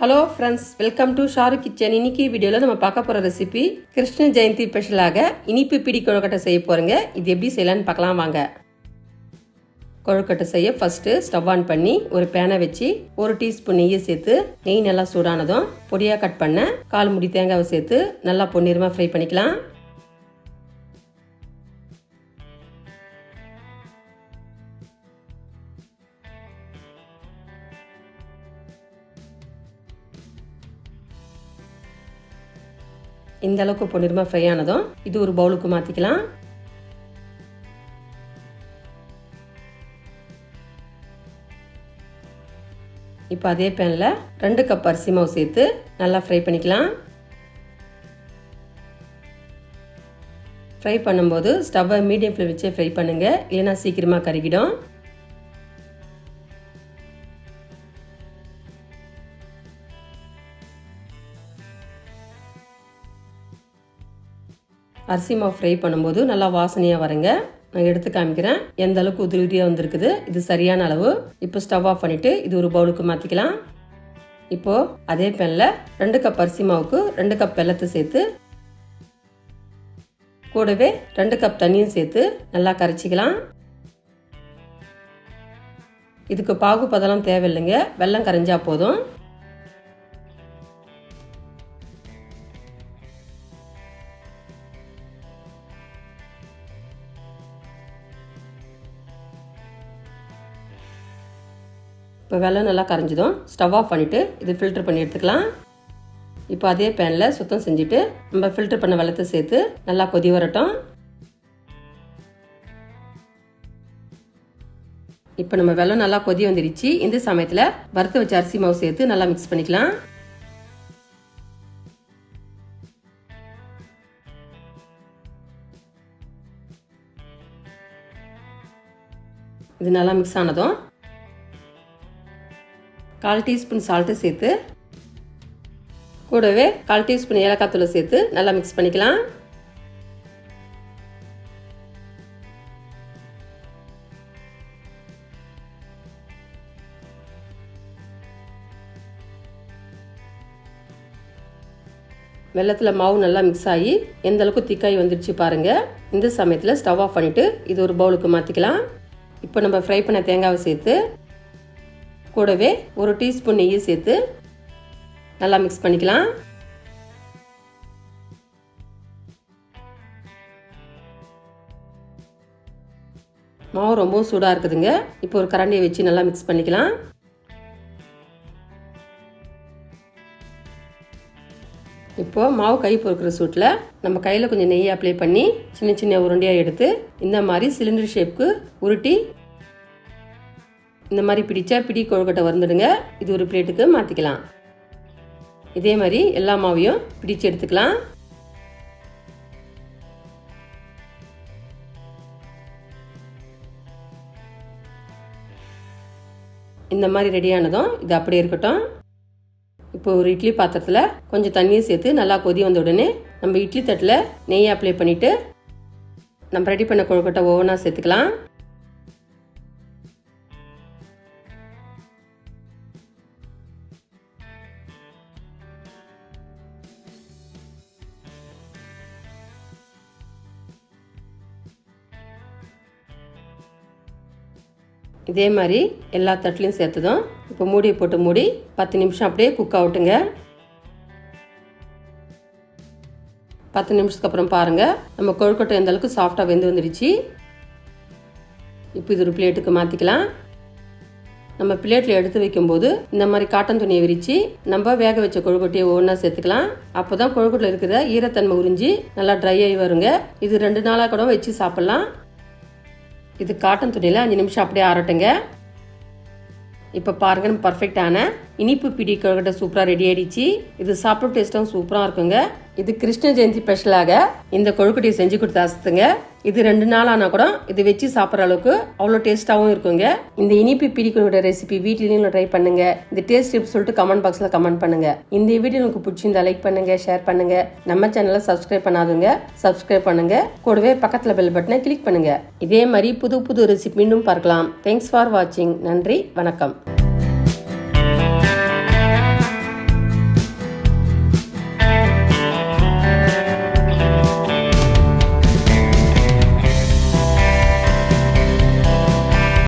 Hello friends welcome to Sharu kitchen இன்னைக்கு வீடியோவில் நம்ம பார்க்க போகிற ரெசிபி கிருஷ்ண ஜெயந்தி ஸ்பெஷலாக இனிப்பு பிடி கொழுக்கட்டை செய்ய போகிறேங்க இது எப்படி செய்யலான்னு பார்க்கலாம் வாங்க. கொழுக்கட்டை செய்ய ஃபஸ்ட்டு ஸ்டவ் ஆன் பண்ணி ஒரு பேனை வச்சு ஒரு டீஸ்பூன் நெய்யை சேர்த்து நெய் நல்லா சூடானதும் பொடியாக கட் பண்ண கால் முடி தேங்காவை சேர்த்து நல்லா பொன்னிறமாக ஃப்ரை பண்ணிக்கலாம். இந்த அளவுக்கு பொன்னிறமாக ஃப்ரை ஆனதும் இது ஒரு பவுலுக்கு மாற்றிக்கலாம் இப்போ அதே பேனில் ரெண்டு கப் அரிசி மாவு சேர்த்து நல்லா ஃப்ரை பண்ணிக்கலாம். ஃப்ரை பண்ணும்போது ஸ்டவ்வை மீடியம் ஃப்ளேம் வச்சே ஃப்ரை பண்ணுங்கள் இல்லைன்னா சீக்கிரமாக கருகிடும். அரிசி மாவு ஃப்ரை பண்ணும்போது நல்லா வாசனையாக வருங்க. நான் எடுத்து காமிக்கிறேன். எந்த அளவுக்கு உதிரி உதிரியாக வந்திருக்குது? இது சரியான அளவு. இப்போ ஸ்டவ் ஆஃப் பண்ணிவிட்டு இது ஒரு பவுலுக்கு மாற்றிக்கலாம் இப்போது அதே பேனில் ரெண்டு கப் அரிசி மாவுக்கு ரெண்டு கப் வெள்ளத்தை சேர்த்து கூடவே ரெண்டு கப் தண்ணியும் சேர்த்து நல்லா கரைச்சிக்கலாம். இதுக்கு பாகு பதெல்லாம் தேவையில்லைங்க. வெள்ளம் கரைஞ்சா போதும். இப்போ வெள்ளம் நல்லா கரைஞ்சதும் ஸ்டவ் ஆஃப் பண்ணிவிட்டு இது ஃபில்டர் பண்ணி எடுத்துக்கலாம். இப்போ அதே பேனில் சுத்தம் செஞ்சுட்டு நம்ம ஃபில்டர் பண்ண வெள்ளத்தை சேர்த்து நல்லா கொதி வரட்டும். இப்போ நம்ம வெள்ளம் நல்லா கொதி வந்துடுச்சு இந்த சமயத்தில் வறுத்து வச்ச அரிசி மாவு சேர்த்து நல்லா மிக்ஸ் பண்ணிக்கலாம். இது நல்லா மிக்ஸ் ஆனதும் கால் டீஸ்பூன் சால்ட்டு சேர்த்து கூடவே கால் டீஸ்பூன் ஏலக்காய் தூளை சேர்த்து நல்லா மிக்ஸ் பண்ணிக்கலாம். வெள்ளத்தில் மாவு நல்லா மிக்ஸ் ஆகி எந்த அளவுக்கு திக்காய் வந்துடுச்சு பாருங்கள் இந்த சமயத்தில் ஸ்டவ் ஆஃப் பண்ணிவிட்டு இது ஒரு பவுலுக்கு மாற்றிக்கலாம் இப்போ நம்ம ஃப்ரை பண்ண தேங்காவை சேர்த்து கூடவே ஒரு டீஸ்பூன் நெய்யை சேர்த்து நல்லா மிக்ஸ் பண்ணிக்கலாம். மாவு ரொம்பவும் சூடாக இருக்குதுங்க. இப்போ ஒரு கரண்டியை வச்சு நல்லா மிக்ஸ் பண்ணிக்கலாம். இப்போது மாவு கை பொறுக்கிற சூட்டில் நம்ம கையில் கொஞ்சம் நெய் அப்ளை பண்ணி சின்ன சின்ன உருண்டையாக எடுத்து இந்த மாதிரி சிலிண்டர் ஷேப்புக்கு உருட்டி இந்த மாதிரி பிடிச்சா பிடி கொழுக்கட்டை வந்துடுங்க இது ஒரு பிளேட்டுக்கு மாற்றிக்கலாம் இதே மாதிரி எல்லா மாவையும் பிடிச்சு எடுத்துக்கலாம். இந்த மாதிரி ரெடியானதும் இது அப்படியே இருக்கட்டும். இப்போ ஒரு இட்லி பாத்திரத்தில் கொஞ்சம் தண்ணியை சேர்த்து நல்லா கொதி வந்த உடனே நம்ம இட்லி தட்டில் நெய் அப்ளை பண்ணிவிட்டு நம்ம ரெடி பண்ண கொழுக்கட்டை ஒவ்வொன்றா சேர்த்துக்கலாம். இதே மாதிரி எல்லா தட்டுலையும் சேர்த்துதும் இப்போ மூடியை போட்டு மூடி பத்து நிமிஷம் அப்படியே குக் ஆகட்டுங்க. பத்து நிமிஷத்துக்கு அப்புறம் பாருங்கள் நம்ம கொழுக்கட்டை எந்த அளவுக்கு சாஃப்டாக வெந்து வந்துடுச்சு. இப்போ இது ஒரு பிளேட்டுக்கு மாற்றிக்கலாம் நம்ம பிளேட்டில் எடுத்து வைக்கும்போது இந்த மாதிரி காட்டன் துணியை விரித்து நம்ம வேக வச்ச கொழுக்கட்டையை ஒவ்வொன்றா சேர்த்துக்கலாம். அப்போ தான் கொழுக்கட்டில் இருக்கிற ஈரத்தன்மை உறிஞ்சி நல்லா ட்ரை ஆகி வருங்க. இது ரெண்டு நாளாக கூட வச்சு சாப்பிட்லாம். இது காட்டன் துணியில் அஞ்சு நிமிஷம் அப்படியே ஆறட்டுங்க. இப்போ பாருங்க பர்ஃபெக்டான இனிப்பு பிடி கொழுக்கட்டை சூப்பராக ரெடி ஆயிடுச்சு. இது சாப்பிட டேஸ்ட்டும் சூப்பராக இருக்குங்க. இது கிருஷ்ண ஜெயந்தி ஸ்பெஷலாக இந்த கொழுக்கட்டையை செஞ்சு கொடுத்து ஆசத்துங்க இது ரெண்டு நாள் ஆனால் கூட இது வச்சு சாப்பிட்ற அளவுக்கு அவ்வளோ டேஸ்ட்டாகவும் இருக்குங்க. இந்த இனிப்பு பிடி கொழுக்கட்டை ரெசிபி வீட்லேயும் ட்ரை பண்ணுங்க. இந்த டேஸ்ட் டிப்ஸ் சொல்லிட்டு கமெண்ட் பாக்ஸில் கமெண்ட் பண்ணுங்க. இந்த வீடியோ உங்களுக்கு பிடிச்சிருந்தா லைக் பண்ணுங்க ஷேர் பண்ணுங்க. நம்ம சேனலை சப்ஸ்கிரைப் பண்ணாதுங்க சப்ஸ்கிரைப் பண்ணுங்க. கூடவே பக்கத்தில் பெல் பட்டனை கிளிக் பண்ணுங்க. இதே மாதிரி புது புது ரெசிபி மீண்டும் பார்க்கலாம். தேங்க்ஸ் ஃபார் வாட்சிங் நன்றி வணக்கம்.